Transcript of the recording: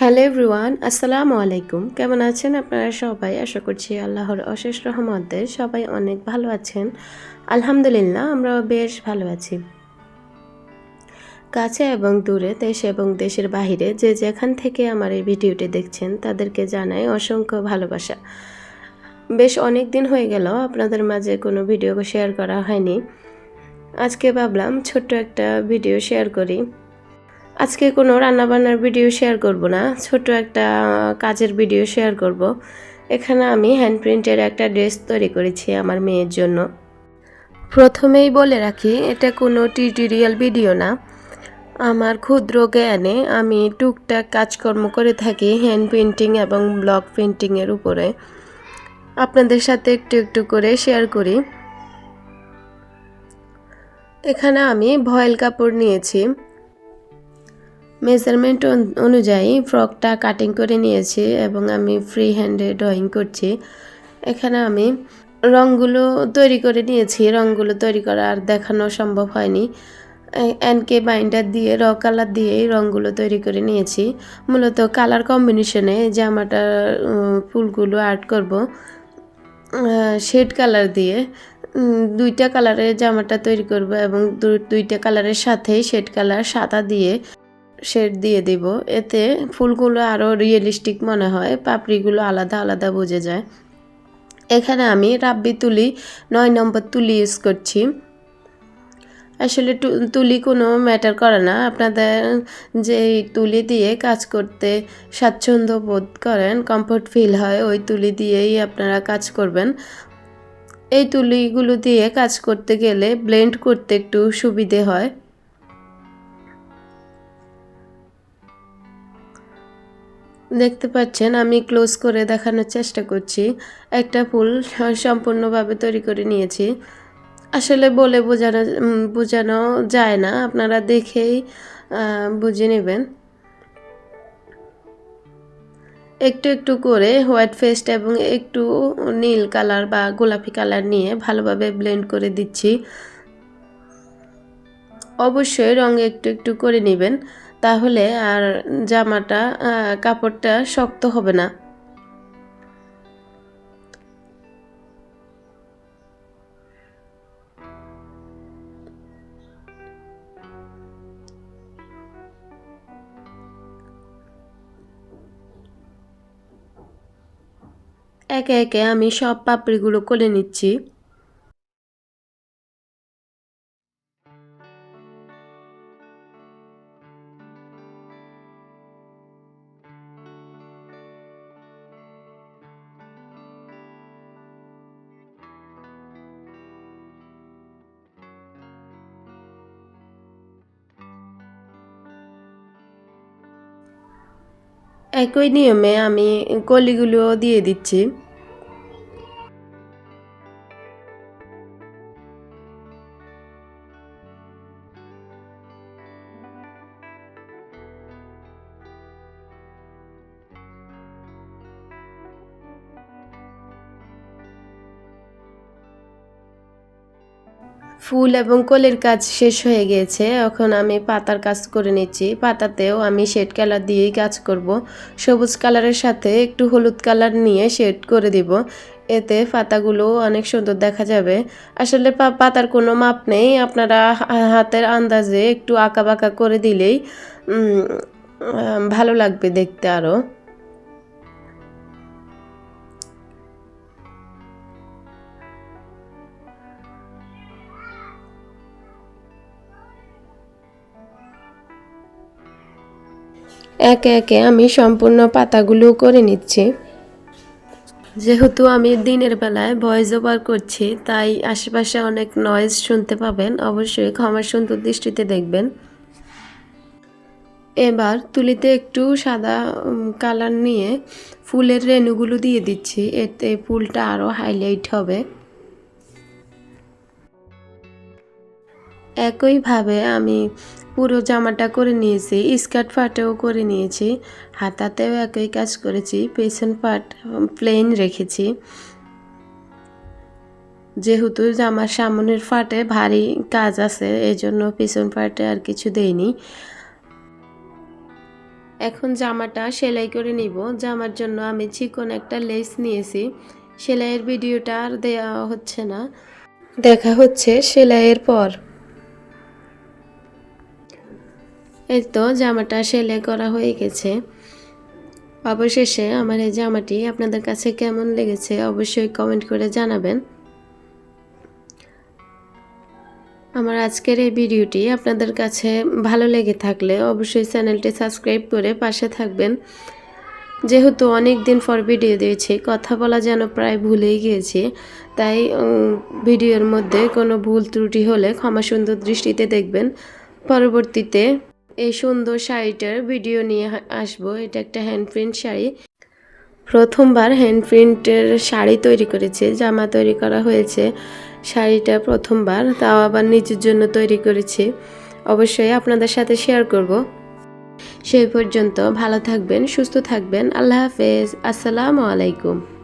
Hello everyone, আসসালামু আলাইকুম। কেমন আছেন আপনারা সবাই? আশা করছি আল্লাহর অশেষ রহমতে সবাই অনেক ভালো আছেন। আলহামদুলিল্লাহ, আমরাও বেশ ভালো আছি। কাছে এবং দূরে, দেশ এবং দেশের বাহিরে যে যেখান থেকে আমার এই ভিডিওটি দেখছেন, তাদেরকে জানাই অসংখ্য ভালোবাসা। বেশ অনেক দিন হয়ে গেল, আপনাদের মাঝে কোনো ভিডিও শেয়ার করা হয়নি। আজকে ভাবলাম ছোট্ট একটা ভিডিও শেয়ার করি। আজকে কোনো রান্নাবান্নার ভিডিও শেয়ার করব না। ছোট একটা কাজের ভিডিও শেয়ার করব। এখানে আমি হ্যান্ড প্রিন্টের একটা ড্রেস তৈরি করেছি আমার মেয়ের জন্য। প্রথমেই বলে রাখি, এটা কোনো টিউটোরিয়াল ভিডিও না। আমার ক্ষুদ্র জ্ঞানে আমি টুকটাক কাজকর্ম করে থাকি হ্যান্ড পেন্টিং এবং ব্লক পেন্টিংয়ের উপরে। আপনাদের সাথে একটু একটু করে শেয়ার করি। এখানে আমি ভয়েল কাপড় নিয়েছি। মেজারমেন্ট অনুযায়ী ফ্রকটা কাটিং করে নিয়েছি এবং আমি ফ্রি হ্যান্ডে ড্রয়িং করছি। এখানে আমি রঙগুলো তৈরি করে নিয়েছি। রঙগুলো তৈরি করা আর দেখানো সম্ভব হয়নি। এনকে বাইন্ডার দিয়ে র কালার দিয়েই রঙগুলো তৈরি করে নিয়েছি। মূলত কালার কম্বিনেশনে জামাটার ফুলগুলো আর্ট করব শেড কালার দিয়ে দুইটা কালারের জামাটা তৈরি করব এবং দুইটা কালারের সাথেই শেড কালার সাদা দিয়ে শেড দিয়ে দিব। এতে ফুলগুলো আরও রিয়েলিস্টিক মনে হয়, পাপড়িগুলো আলাদা আলাদা বোঝা যায়। এখানে আমি রাব্বি তুলি, নয় নম্বর তুলি ইউজ করছি। আসলে তুলি কোনো ম্যাটার করে না। আপনাদের যে তুলি দিয়ে কাজ করতে স্বাচ্ছন্দ্য বোধ করেন কমফোর্ট ফিল হয়, ওই তুলি দিয়েই আপনারা কাজ করবেন। এই তুলিগুলো দিয়ে কাজ করতে গেলে ব্লেন্ড করতে একটু সুবিধে হয়। দেখতে পাচ্ছেন, আমি ক্লোজ করে দেখানোর চেষ্টা করছি। একটা ফুল সম্পূর্ণভাবে তৈরি করে নিয়েছি। আসলে বলে বোঝানো বোঝানো যায় না। আপনারা দেখেই বুঝে নেবেন। একটু একটু করে হোয়াইট ফেস্ট এবং একটু নীল কালার বা গোলাপি কালার নিয়ে ভালোভাবে ব্লেন্ড করে দিচ্ছি। অবশ্যই রঙ একটু একটু করে নেবেন। তাহলে আর জামাটা কাপড়টা শক্ত হবে না। একে একে আমি সব পাপড়িগুলো করে নিচ্ছি। একই নিয়মে আমি কলিগুলো দিয়ে দিচ্ছি। ফুল এবং কলের কাজ শেষ হয়ে গিয়েছে এখন আমি পাতার কাজ করে নিচ্ছি। পাতাতেও আমি শেড কালার দিয়েই কাজ করব। সবুজ কালারের সাথে একটু হলুদ কালার নিয়ে শেড করে দিব। এতে পাতাগুলো অনেক সুন্দর দেখা যাবে। আসলে পাতার কোনো মাপ নেই। আপনারা হাতের আন্দাজে একটু আঁকা বাঁকা করে দিলেই ভালো লাগবে দেখতে আরও একে একে আমি সম্পূর্ণ পাতাগুলো করে নিচ্ছি। যেহেতু আমি দিনের বেলায় ভয়েস ওভার করছি, তাই আশেপাশে অনেক নয়েজ শুনতে পাবেন। অবশ্যই ক্ষমার সুন্দর দৃষ্টিতে দেখবেন। এবার তুলিতে একটু সাদা কালার নিয়ে ফুলের রেণুগুলো দিয়ে দিচ্ছি। এতে ফুলটা আরও হাইলাইট হবে। একইভাবে আমি পুরো জামাটা করে নিয়েছি, স্কার্ট পার্টেও করে নিয়েছি, হাতাতেও একই কাজ করেছি, পেছন পার্ট প্লেন রেখেছি। যেহেতু জামার সামনের ফাটে ভারী কাজ আছে এই জন্য পিছন পার্টে আর কিছু দেইনি। এখন জামাটা সেলাই করে নিব। জামার জন্য আমি চিকন একটা লেস নিয়েছি। সেলাইয়ের ভিডিওটা আর দেওয়া হচ্ছে না। দেখা হচ্ছে সেলাইয়ের পর। এই তো জামাটা সেলাই করা হয়ে গেছে। অবশেষে আমার এই জামাটি আপনাদের কাছে কেমন লেগেছে অবশ্যই কমেন্ট করে জানাবেন। আমার আজকের এই ভিডিওটি আপনাদের কাছে ভালো লেগে থাকলে অবশ্যই চ্যানেলটি সাবস্ক্রাইব করে পাশে থাকবেন। যেহেতু অনেক দিন পর ভিডিও দিয়েছি, কথা বলা যেন প্রায় ভুলেই গিয়েছি, তাই ভিডিওর মধ্যে কোনো ভুল ত্রুটি হলে ক্ষমা সুন্দর দৃষ্টিতে দেখবেন। পরবর্তীতে এই সুন্দর শাড়িটার ভিডিও নিয়ে আসব। এটা একটা হ্যান্ড প্রিন্ট শাড়ি। প্রথমবার হ্যান্ড প্রিন্টের শাড়ি তৈরি করেছে, জামা তৈরি করা হয়েছে। শাড়িটা প্রথমবার, তাও আবার নিজের জন্য তৈরি করেছি। অবশ্যই আপনাদের সাথে শেয়ার করব। সেই পর্যন্ত ভালো থাকবেন, সুস্থ থাকবেন। আল্লাহ হাফেজ। আসসালামু আলাইকুম।